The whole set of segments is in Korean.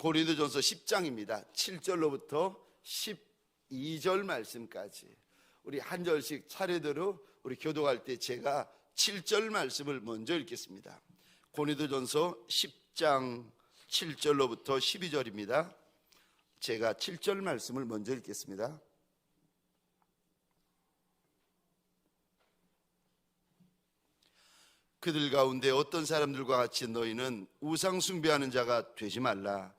고린도전서 10장입니다. 7절로부터 12절 말씀까지 우리 한 절씩 차례대로 우리 교도할 때 제가 7절 말씀을 먼저 읽겠습니다. 고린도전서 10장 7절로부터 12절입니다. 제가 7절 말씀을 먼저 읽겠습니다. 그들 가운데 어떤 사람들과 같이 너희는 우상 숭배하는 자가 되지 말라.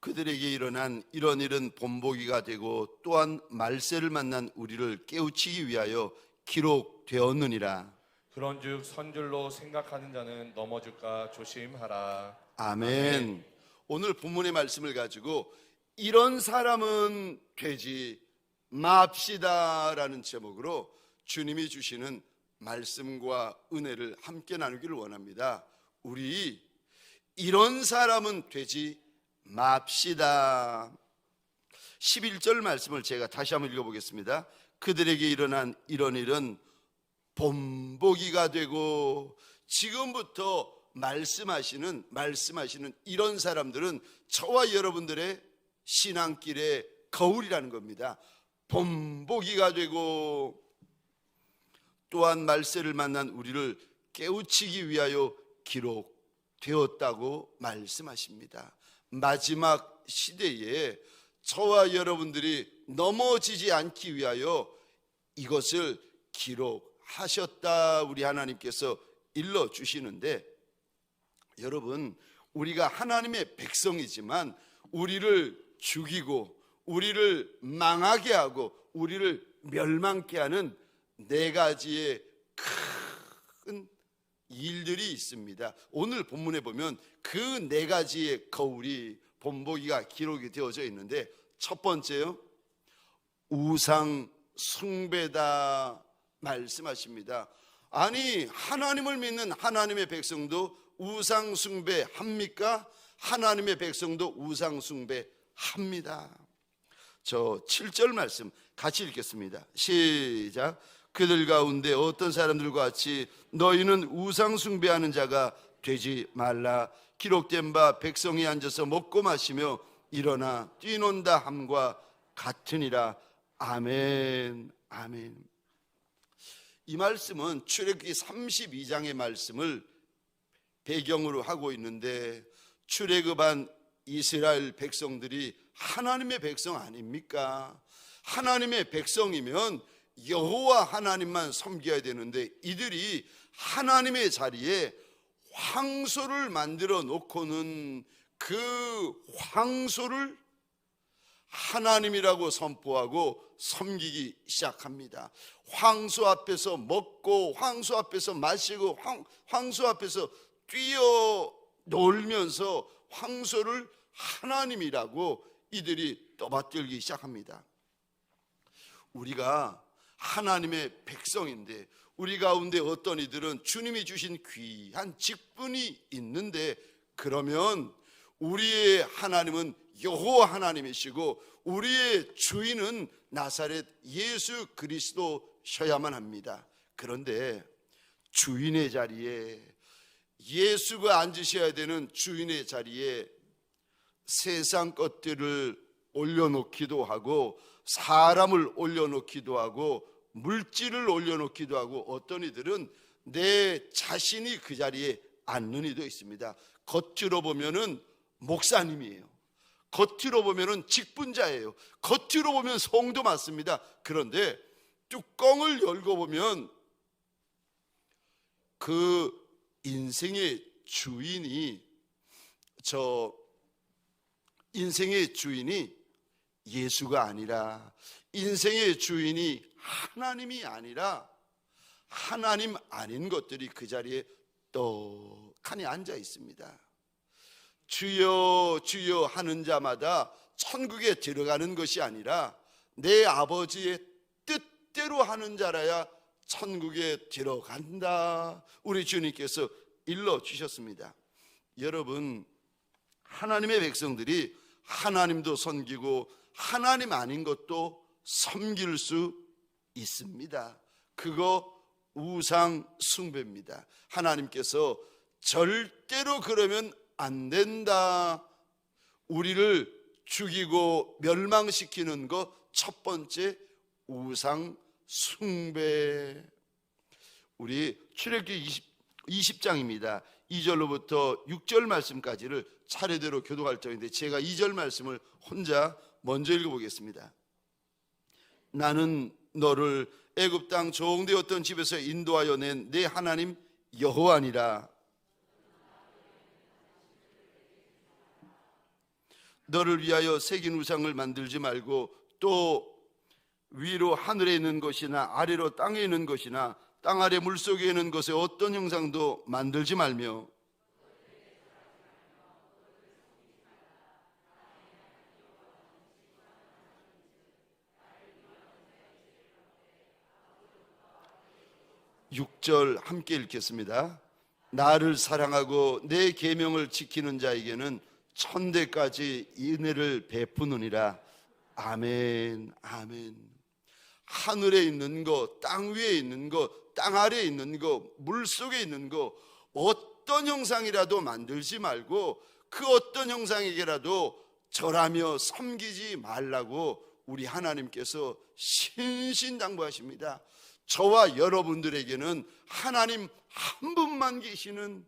그들에게 일어난 이런 일은 본보기가 되고 또한 말세를 만난 우리를 깨우치기 위하여 기록되었느니라. 그런즉 선줄로 생각하는 자는 넘어질까 조심하라. 아멘. 오늘 본문의 말씀을 가지고 이런 사람은 되지 맙시다라는 제목으로 주님이 주시는 말씀과 은혜를 함께 나누기를 원합니다. 우리 이런 사람은 되지 맙시다. 11절 말씀을 제가 다시 한번 읽어보겠습니다. 그들에게 일어난 이런 일은 본보기가 되고 지금부터 말씀하시는 말씀하시는 이런 사람들은 저와 여러분들의 신앙길의 거울이라는 겁니다. 본보기가 되고 또한 말세를 만난 우리를 깨우치기 위하여 기록되었다고 말씀하십니다. 마지막 시대에 저와 여러분들이 넘어지지 않기 위하여 이것을 기록하셨다 우리 하나님께서 일러 주시는데 여러분 우리가 하나님의 백성이지만 우리를 죽이고 우리를 망하게 하고 우리를 멸망케 하는 네 가지의 큰 일들이 있습니다. 오늘 본문에 보면 그 네 가지의 거울이 본보기가 기록이 되어져 있는데 첫 번째요. 우상 숭배다 말씀하십니다. 아니 하나님을 믿는 하나님의 백성도 우상 숭배 합니까? 하나님의 백성도 우상 숭배 합니다. 저 7절 말씀 같이 읽겠습니다. 시작. 그들 가운데 어떤 사람들과 같이 너희는 우상 숭배하는 자가 되지 말라. 기록된 바 백성이 앉아서 먹고 마시며 일어나 뛰논다 함과 같으니라. 아멘. 아멘. 이 말씀은 출애굽기 32장의 말씀을 배경으로 하고 있는데 출애굽한 이스라엘 백성들이 하나님의 백성 아닙니까? 하나님의 백성이면 여호와 하나님만 섬겨야 되는데 이들이 하나님의 자리에 황소를 만들어 놓고는 그 황소를 하나님이라고 선포하고 섬기기 시작합니다. 황소 앞에서 먹고 황소 앞에서 마시고 황, 황소 앞에서 뛰어 놀면서 황소를 하나님이라고 이들이 떠받들기 시작합니다. 우리가 하나님의 백성인데 우리 가운데 어떤 이들은 주님이 주신 귀한 직분이 있는데 그러면 우리의 하나님은 여호와 하나님이시고 우리의 주인은 나사렛 예수 그리스도셔야만 합니다. 그런데 주인의 자리에 예수가 앉으셔야 되는 주인의 자리에 세상 것들을 올려놓기도 하고 사람을 올려놓기도 하고 물질을 올려놓기도 하고 어떤 이들은 내 자신이 그 자리에 앉는 이도 있습니다. 겉으로 보면은 목사님이에요. 겉으로 보면은 직분자예요. 겉으로 보면 성도 맞습니다. 그런데 뚜껑을 열고 보면 그 인생의 주인이 저 인생의 주인이 예수가 아니라 인생의 주인이 하나님이 아니라 하나님 아닌 것들이 그 자리에 떡하니 앉아 있습니다. 주여 주여 하는 자마다 천국에 들어가는 것이 아니라 내 아버지의 뜻대로 하는 자라야 천국에 들어간다. 우리 주님께서 일러 주셨습니다. 여러분 하나님의 백성들이 하나님도 섬기고 하나님 아닌 것도 섬길 수 있습니다. 그거 우상 숭배입니다. 하나님께서 절대로 그러면 안 된다. 우리를 죽이고 멸망시키는 것 첫 번째 우상 숭배. 우리 출애굽기 20, 20장입니다. 2절로부터 6절 말씀까지를 차례대로 교도할 적인데 제가 2절 말씀을 혼자 먼저 읽어보겠습니다. 나는 너를 애굽 땅 종되었던 집에서 인도하여 낸 내 하나님 여호와니라. 너를 위하여 새긴 우상을 만들지 말고 또 위로 하늘에 있는 것이나 아래로 땅에 있는 것이나 땅 아래 물 속에 있는 것의 어떤 형상도 만들지 말며 육절 함께 읽겠습니다. 나를 사랑하고 내 계명을 지키는 자에게는 천대까지 은혜를 베푸느니라. 아멘. 아멘. 하늘에 있는 거, 땅 위에 있는 거, 땅 아래에 있는 거, 물 속에 있는 거 어떤 형상이라도 만들지 말고 그 어떤 형상에게라도 절하며 섬기지 말라고 우리 하나님께서 신신당부하십니다. 저와 여러분들에게는 하나님 한 분만 계시는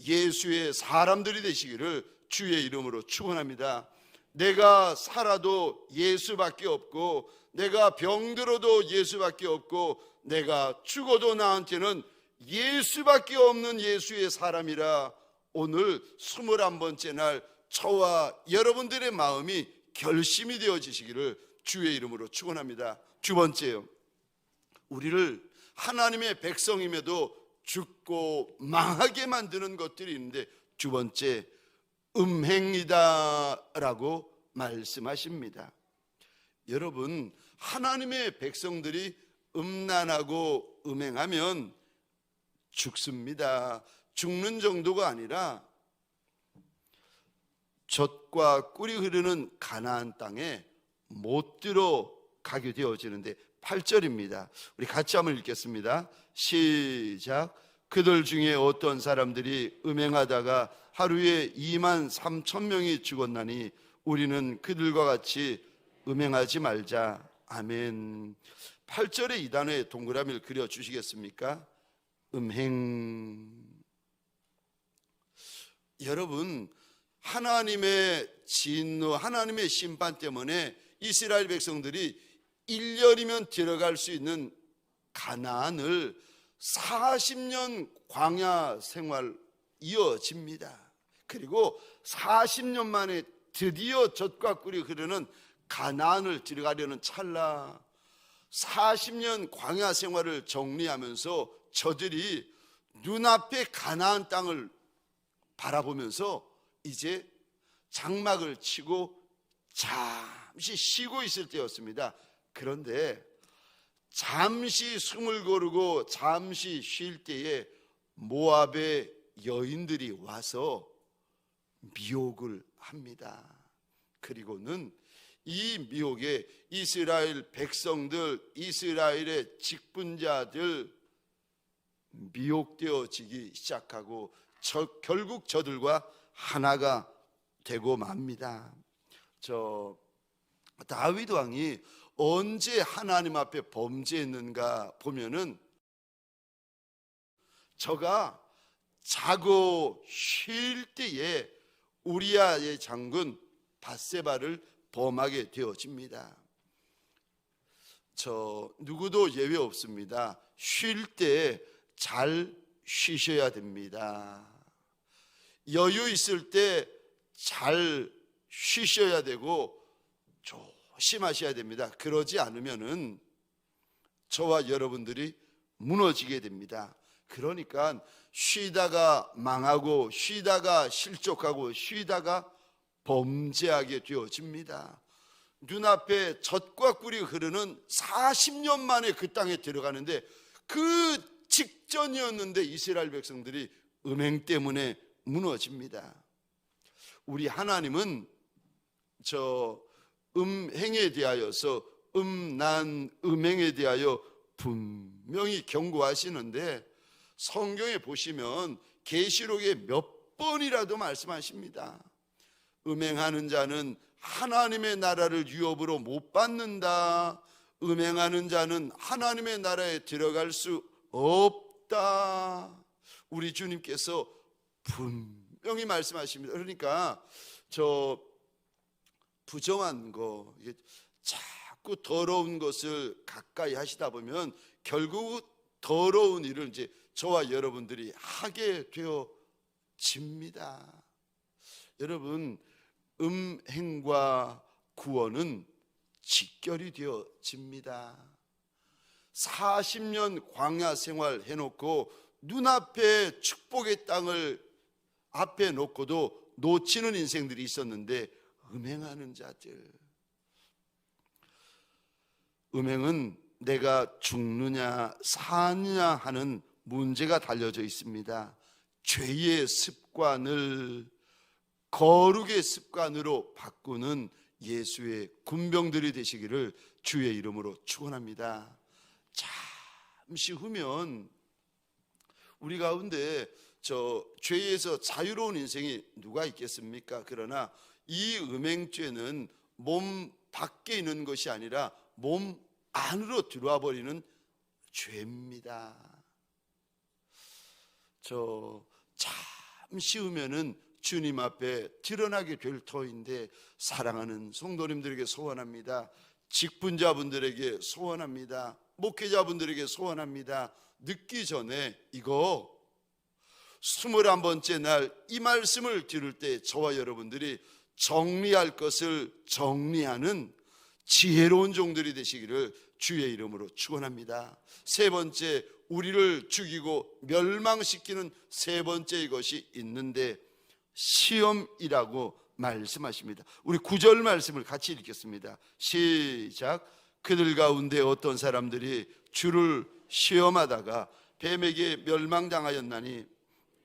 예수의 사람들이 되시기를 주의 이름으로 축원합니다. 내가 살아도 예수밖에 없고 내가 병들어도 예수밖에 없고 내가 죽어도 나한테는 예수밖에 없는 예수의 사람이라 오늘 스물한 번째 날 저와 여러분들의 마음이 결심이 되어지시기를 주의 이름으로 축원합니다. 두 번째요. 우리를 하나님의 백성임에도 죽고 망하게 만드는 것들이 있는데 두 번째 음행이다라고 말씀하십니다. 여러분 하나님의 백성들이 음란하고 음행하면 죽습니다. 죽는 정도가 아니라 젖과 꿀이 흐르는 가나안 땅에 못 들어가게 되어지는데 8절입니다. 우리 같이 한번 읽겠습니다. 시작. 그들 중에 어떤 사람들이 음행하다가 하루에 2만 3천 명이 죽었나니 우리는 그들과 같이 음행하지 말자. 아멘. 8절의 이 단어에 동그라미를 그려 주시겠습니까? 음행. 여러분, 하나님의 진노, 하나님의 심판 때문에 이스라엘 백성들이 1년이면 들어갈 수 있는 가나안을 40년 광야 생활 이어집니다. 그리고 40년 만에 드디어 젖과 꿀이 흐르는 가나안을 들어가려는 찰나 40년 광야 생활을 정리하면서 저들이 눈앞에 가나안 땅을 바라보면서 이제 장막을 치고 잠시 쉬고 있을 때였습니다. 그런데 잠시 숨을 고르고 잠시 쉴 때에 모압의 여인들이 와서 미혹을 합니다. 그리고는 이 미혹에 이스라엘 백성들, 이스라엘의 직분자들 미혹되어지기 시작하고 저, 결국 저들과 하나가 되고 맙니다. 저 다윗 왕이 언제 하나님 앞에 범죄했는가 보면은 저가 자고 쉴 때에 우리아의 장군 바세바를 범하게 되어집니다. 저 누구도 예외 없습니다. 쉴 때 잘 쉬셔야 됩니다. 여유 있을 때 잘 쉬셔야 되고 조 심하셔야 됩니다. 그러지 않으면은 저와 여러분들이 무너지게 됩니다. 그러니까 쉬다가 망하고 쉬다가 실족하고 쉬다가 범죄하게 되어집니다. 눈앞에 젖과 꿀이 흐르는 40년 만에 그 땅에 들어가는데 그 직전이었는데 이스라엘 백성들이 음행 때문에 무너집니다. 우리 하나님은 저 음행에 대하여서 음란 음행에 대하여 분명히 경고하시는데 성경에 보시면 계시록에 몇 번이라도 말씀하십니다. 음행하는 자는 하나님의 나라를 유업으로 못 받는다. 음행하는 자는 하나님의 나라에 들어갈 수 없다. 우리 주님께서 분명히 말씀하십니다. 그러니까 저 부정한 거, 자꾸 더러운 것을 가까이 하시다 보면 결국 더러운 일을 이제 저와 여러분들이 하게 되어집니다. 여러분, 음행과 구원은 직결이 되어집니다. 40년 광야 생활 해놓고 눈앞에 축복의 땅을 앞에 놓고도 놓치는 인생들이 있었는데 음행하는 자들. 음행은 내가 죽느냐 사느냐 하는 문제가 달려져 있습니다. 죄의 습관을 거룩의 습관으로 바꾸는 예수의 군병들이 되시기를 주의 이름으로 축원합니다. 잠시 후면 우리 가운데 저 죄에서 자유로운 인생이 누가 있겠습니까? 그러나 이 음행죄는 몸 밖에 있는 것이 아니라 몸 안으로 들어와 버리는 죄입니다. 저 잠시 후면은 주님 앞에 드러나게 될 터인데 사랑하는 성도님들에게 소원합니다. 직분자분들에게 소원합니다. 목회자분들에게 소원합니다. 늦기 전에 이거 스물한 번째 날 이 말씀을 들을 때 저와 여러분들이 정리할 것을 정리하는 지혜로운 종들이 되시기를 주의 이름으로 축원합니다. 세 번째 우리를 죽이고 멸망시키는 세 번째 것이 있는데 시험이라고 말씀하십니다. 우리 구절 말씀을 같이 읽겠습니다. 시작. 그들 가운데 어떤 사람들이 주를 시험하다가 뱀에게 멸망당하였나니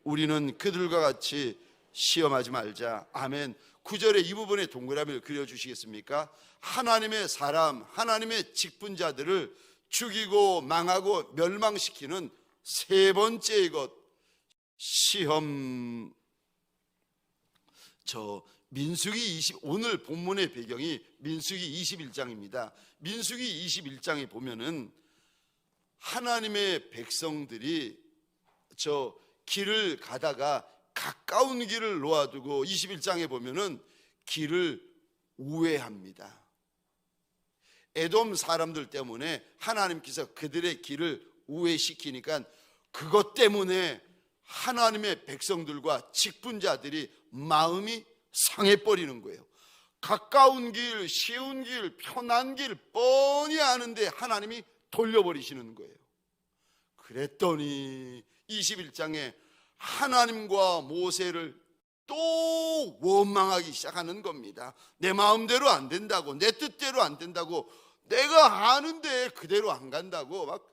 우리는 그들과 같이 시험하지 말자. 아멘. 구절의 이 부분에 동그라미를 그려 주시겠습니까? 하나님의 사람, 하나님의 직분자들을 죽이고 망하고 멸망시키는 세 번째의 것 시험 저 민수기 20 오늘 본문의 배경이 민수기 21장입니다. 민수기 21장에 보면은 하나님의 백성들이 저 길을 가다가 가까운 길을 놓아두고 21장에 보면은 길을 우회합니다. 에돔 사람들 때문에 하나님께서 그들의 길을 우회시키니까 그것 때문에 하나님의 백성들과 직분자들이 마음이 상해버리는 거예요. 가까운 길, 쉬운 길, 편한 길 뻔히 아는데 하나님이 돌려버리시는 거예요. 그랬더니 21장에 하나님과 모세를 또 원망하기 시작하는 겁니다. 내 마음대로 안 된다고, 내 뜻대로 안 된다고, 내가 아는데 그대로 안 간다고 막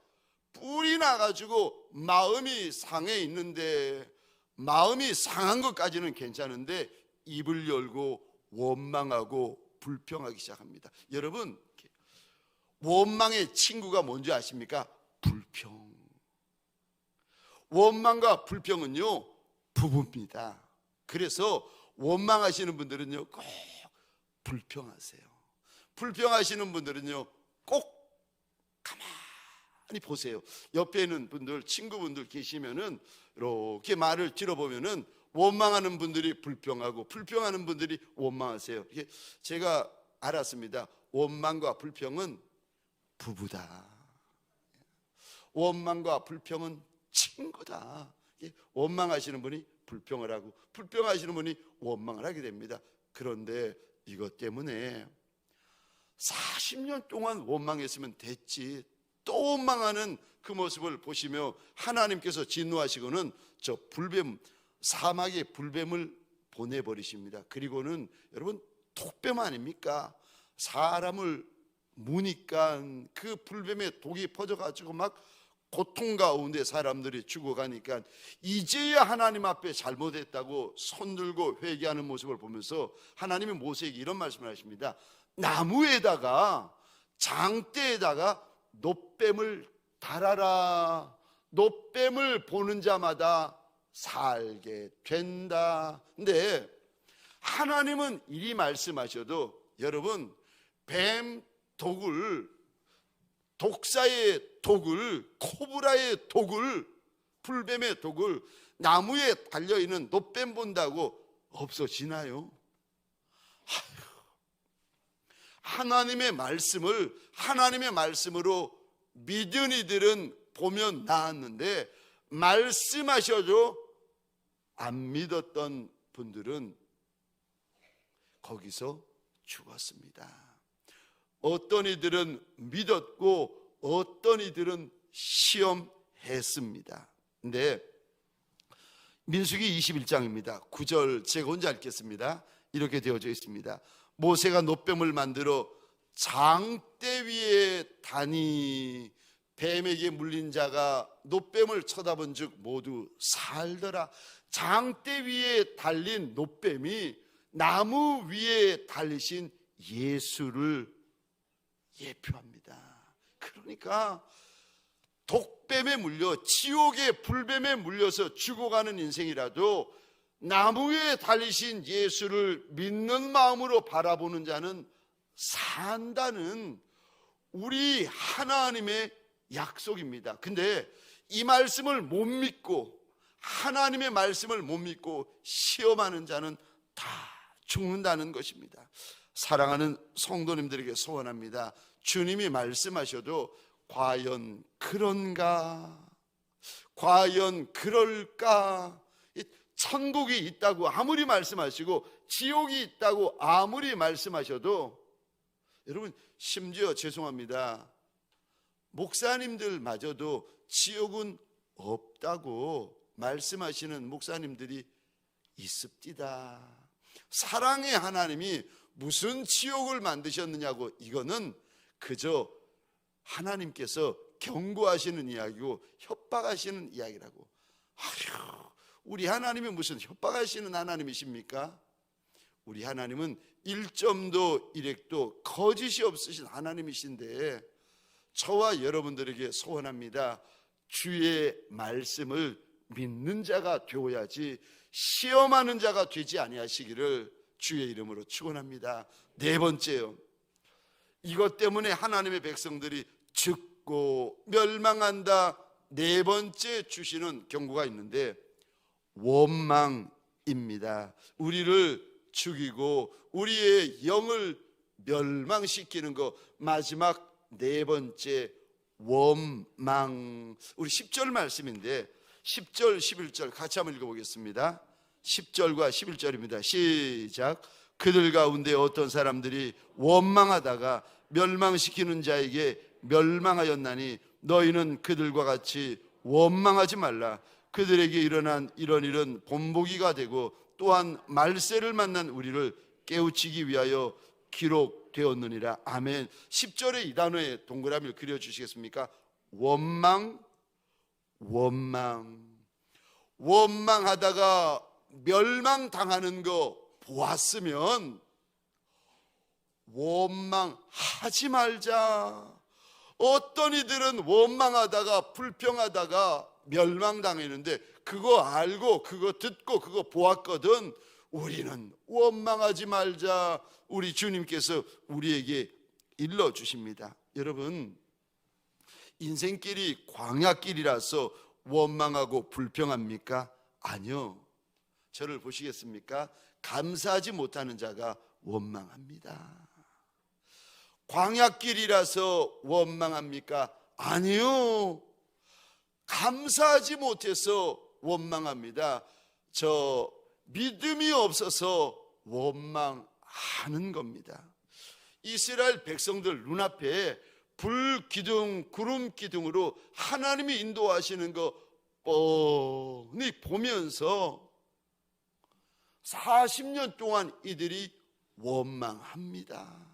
뿔이 나가지고 마음이 상해 있는데 마음이 상한 것까지는 괜찮은데 입을 열고 원망하고 불평하기 시작합니다. 여러분 원망의 친구가 뭔지 아십니까? 불평. 원망과 불평은요 부부입니다. 그래서 원망하시는 분들은요 꼭 불평하세요. 불평하시는 분들은요 꼭 가만히 보세요. 옆에 있는 분들 친구분들 계시면은 이렇게 말을 들어보면은 원망하는 분들이 불평하고 불평하는 분들이 원망하세요. 이게 제가 알았습니다. 원망과 불평은 부부다. 원망과 불평은 친구다. 이게 원망하시는 분이 불평을 하고 불평하시는 분이 원망을 하게 됩니다. 그런데 이것 때문에 40년 동안 원망했으면 됐지. 또 원망하는 그 모습을 보시며 하나님께서 진노하시고는 저 불뱀 사막에 불뱀을 보내버리십니다. 그리고는 여러분 독뱀 아닙니까? 사람을 무니까 그 불뱀의 독이 퍼져가지고 막 고통 가운데 사람들이 죽어가니까 이제야 하나님 앞에 잘못했다고 손들고 회개하는 모습을 보면서 하나님이 모세에게 이런 말씀을 하십니다. 나무에다가 장대에다가 노뱀을 달아라. 노뱀을 보는 자마다 살게 된다. 근데 하나님은 이리 말씀하셔도 여러분 뱀 독을 독사의 독을 코브라의 독을 풀뱀의 독을 나무에 달려 있는 노뱀 본다고 없어지나요? 하나님의 말씀을 하나님의 말씀으로 믿은 이들은 보면 나았는데 말씀하셔도 안 믿었던 분들은 거기서 죽었습니다. 어떤 이들은 믿었고 어떤 이들은 시험했습니다. 근데 민수기 21장입니다. 9절 제가 혼자 읽겠습니다. 이렇게 되어져 있습니다. 모세가 노뱀을 만들어 장대 위에 다니 뱀에게 물린 자가 노뱀을 쳐다본 즉 모두 살더라. 장대 위에 달린 노뱀이 나무 위에 달리신 예수를 예표합니다. 그러니까 독뱀에 물려 지옥의 불뱀에 물려서 죽어가는 인생이라도 나무에 달리신 예수를 믿는 마음으로 바라보는 자는 산다는 우리 하나님의 약속입니다. 근데 이 말씀을 못 믿고 하나님의 말씀을 못 믿고 시험하는 자는 다 죽는다는 것입니다. 사랑하는 성도님들에게 소원합니다. 주님이 말씀하셔도 과연 그런가? 과연 그럴까? 이 천국이 있다고 아무리 말씀하시고 지옥이 있다고 아무리 말씀하셔도 여러분 심지어 죄송합니다. 목사님들마저도 지옥은 없다고 말씀하시는 목사님들이 있습니다. 사랑의 하나님이 무슨 지옥을 만드셨느냐고 이거는 그저 하나님께서 경고하시는 이야기고 협박하시는 이야기라고. 아휴, 우리 하나님이 무슨 협박하시는 하나님이십니까? 우리 하나님은 1점도 1핵도 거짓이 없으신 하나님이신데 저와 여러분들에게 소원합니다. 주의 말씀을 믿는 자가 되어야지 시험하는 자가 되지 아니하시기를 주의 이름으로 축원합니다. 네 번째요. 이것 때문에 하나님의 백성들이 죽고 멸망한다. 네 번째 주시는 경고가 있는데 원망입니다. 우리를 죽이고 우리의 영을 멸망시키는 거 마지막 네 번째 원망. 우리 10절 말씀인데 10절 11절 같이 한번 읽어 보겠습니다. 10절과 11절입니다. 시작. 그들 가운데 어떤 사람들이 원망하다가 멸망시키는 자에게 멸망하였나니 너희는 그들과 같이 원망하지 말라. 그들에게 일어난 이런 일은 본보기가 되고 또한 말세를 만난 우리를 깨우치기 위하여 기록되었느니라. 아멘. 10절의 이 단어에 동그라미를 그려 주시겠습니까? 원망 원망 원망하다가 멸망당하는 거 보았으면 원망하지 말자. 어떤 이들은 원망하다가 불평하다가 멸망당했는데 그거 알고 그거 듣고 그거 보았거든. 우리는 원망하지 말자. 우리 주님께서 우리에게 일러 주십니다. 여러분 인생길이 광야길이라서 원망하고 불평합니까? 아니요. 저를 보시겠습니까? 감사하지 못하는 자가 원망합니다. 광야길이라서 원망합니까? 아니요. 감사하지 못해서 원망합니다. 저 믿음이 없어서 원망하는 겁니다. 이스라엘 백성들 눈앞에 불 기둥, 구름 기둥으로 하나님이 인도하시는 거 뻔히 보면서 40년 동안 이들이 원망합니다.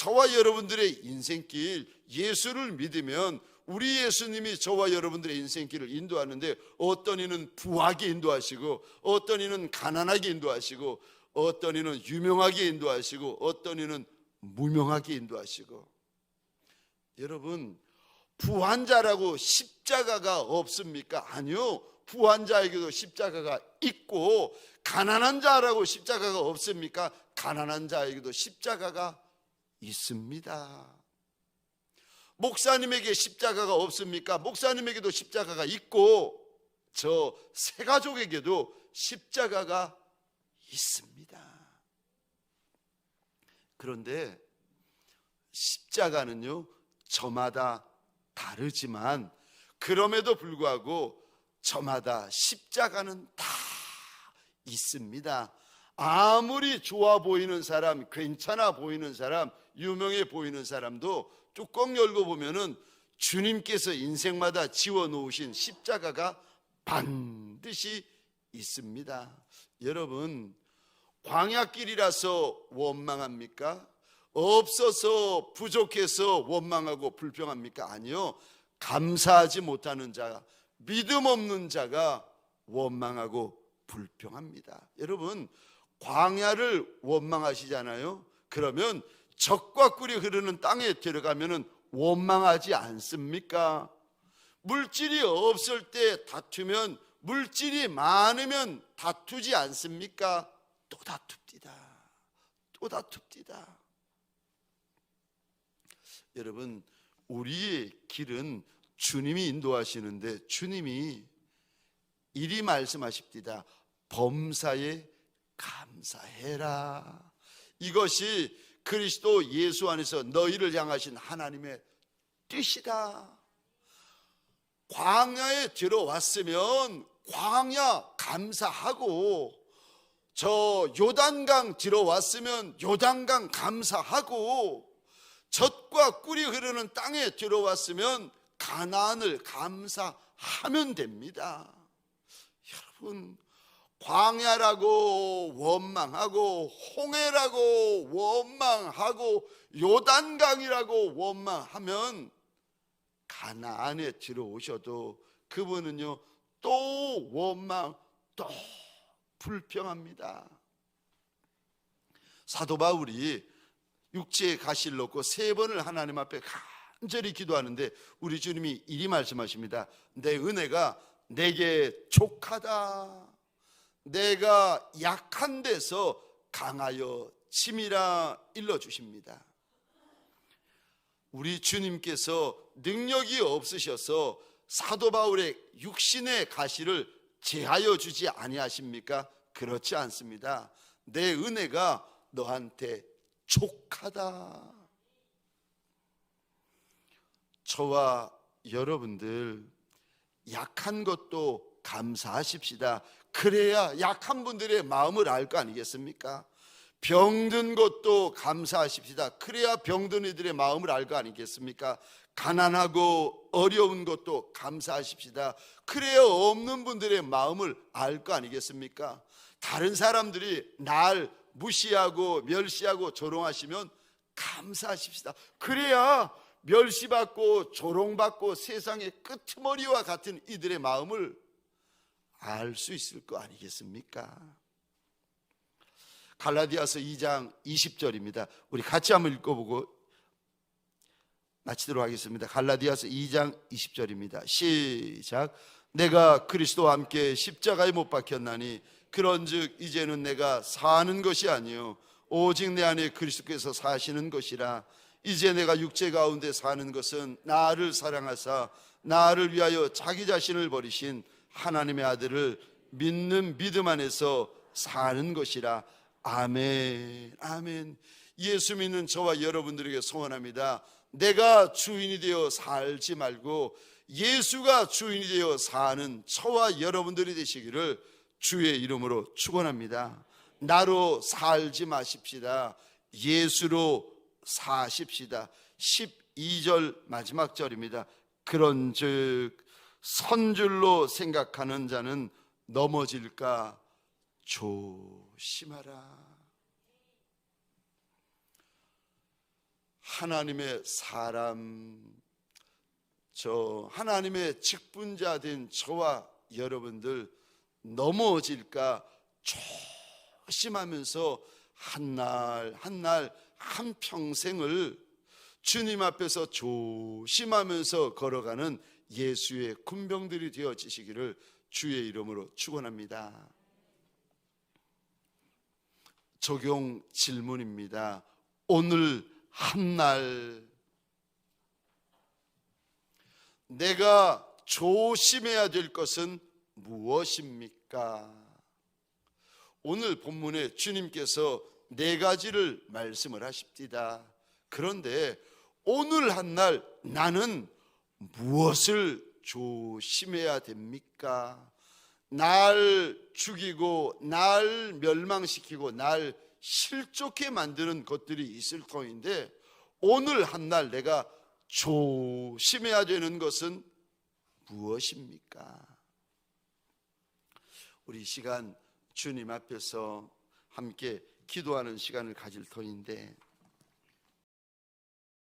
저와 여러분들의 인생길 예수를 믿으면 우리 예수님이 저와 여러분들의 인생길을 인도하는데 어떤 이는 부하게 인도하시고 어떤 이는 가난하게 인도하시고 어떤 이는 유명하게 인도하시고 어떤 이는 무명하게 인도하시고 여러분 부한 자라고 십자가가 없습니까? 아니요. 부한 자에게도 십자가가 있고 가난한 자라고 십자가가 없습니까? 가난한 자에게도 십자가가 있습니다. 목사님에게 십자가가 없습니까? 목사님에게도 십자가가 있고 저 세 가족에게도 십자가가 있습니다. 그런데 십자가는요, 저마다 다르지만 그럼에도 불구하고 저마다 십자가는 다 있습니다. 아무리 좋아 보이는 사람, 괜찮아 보이는 사람, 유명해 보이는 사람도 뚜껑 열고 보면은 주님께서 인생마다 지워 놓으신 십자가가 반드시 있습니다. 여러분, 광야길이라서 원망합니까? 없어서 부족해서 원망하고 불평합니까? 아니요. 감사하지 못하는 자, 믿음 없는 자가 원망하고 불평합니다. 여러분, 광야를 원망하시잖아요. 그러면 적과 꿀이 흐르는 땅에 들어가면은 원망하지 않습니까? 물질이 없을 때 다투면 물질이 많으면 다투지 않습니까? 또 다툽디다. 또 다툽디다. 여러분, 우리의 길은 주님이 인도하시는데 주님이 이리 말씀하십니다. 범사에 감사해라. 이것이 그리스도 예수 안에서 너희를 향하신 하나님의 뜻이다. 광야에 들어왔으면 광야 감사하고 저 요단강 들어왔으면 요단강 감사하고 젖과 꿀이 흐르는 땅에 들어왔으면 가나안을 감사하면 됩니다. 여러분 광야라고 원망하고 홍해라고 원망하고 요단강이라고 원망하면 가나안에 들어오셔도 그분은요 또 원망 또 불평합니다. 사도 바울이 육지에 가시를 놓고 세 번을 하나님 앞에 간절히 기도하는데 우리 주님이 이리 말씀하십니다. 내 은혜가 내게 족하다. 내가 약한 데서 강하여 침이라 일러 주십니다. 우리 주님께서 능력이 없으셔서 사도 바울의 육신의 가시를 제하여 주지 아니하십니까? 그렇지 않습니다. 내 은혜가 너한테 족하다. 저와 여러분들 약한 것도 감사하십시다. 그래야 약한 분들의 마음을 알 거 아니겠습니까? 병든 것도 감사하십시다. 그래야 병든 이들의 마음을 알 거 아니겠습니까? 가난하고 어려운 것도 감사하십시다. 그래야 없는 분들의 마음을 알 거 아니겠습니까? 다른 사람들이 날 무시하고 멸시하고 조롱하시면 감사하십시다. 그래야 멸시받고 조롱받고 세상의 끄트머리와 같은 이들의 마음을 알 수 있을 거 아니겠습니까? 갈라디아서 2장 20절입니다. 우리 같이 한번 읽어보고 마치도록 하겠습니다. 갈라디아서 2장 20절입니다. 시작. 내가 그리스도와 함께 십자가에 못 박혔나니 그런즉 이제는 내가 사는 것이 아니요 오직 내 안에 그리스도께서 사시는 것이라 이제 내가 육체 가운데 사는 것은 나를 사랑하사 나를 위하여 자기 자신을 버리신 하나님의 아들을 믿는 믿음 안에서 사는 것이라. 아멘. 아멘. 예수 믿는 저와 여러분들에게 소원합니다. 내가 주인이 되어 살지 말고 예수가 주인이 되어 사는 저와 여러분들이 되시기를 주의 이름으로 축원합니다. 나로 살지 마십시다. 예수로 사십시다. 2절 마지막 절입니다. 그런즉 선줄로 생각하는 자는 넘어질까 조심하라. 하나님의 사람 저 하나님의 직분자 된 저와 여러분들 넘어질까 조심하면서 한 날 한 날 한 평생을 주님 앞에서 조심하면서 걸어가는 예수의 군병들이 되어지시기를 주의 이름으로 축원합니다. 적용 질문입니다. 오늘 한 날 내가 조심해야 될 것은 무엇입니까? 오늘 본문에 주님께서 네 가지를 말씀을 하십니다. 그런데 오늘 한 날 나는 무엇을 조심해야 됩니까? 날 죽이고 날 멸망시키고 날 실족해 만드는 것들이 있을 터인데 오늘 한 날 내가 조심해야 되는 것은 무엇입니까? 우리 이 시간 주님 앞에서 함께 기도하는 시간을 가질 터인데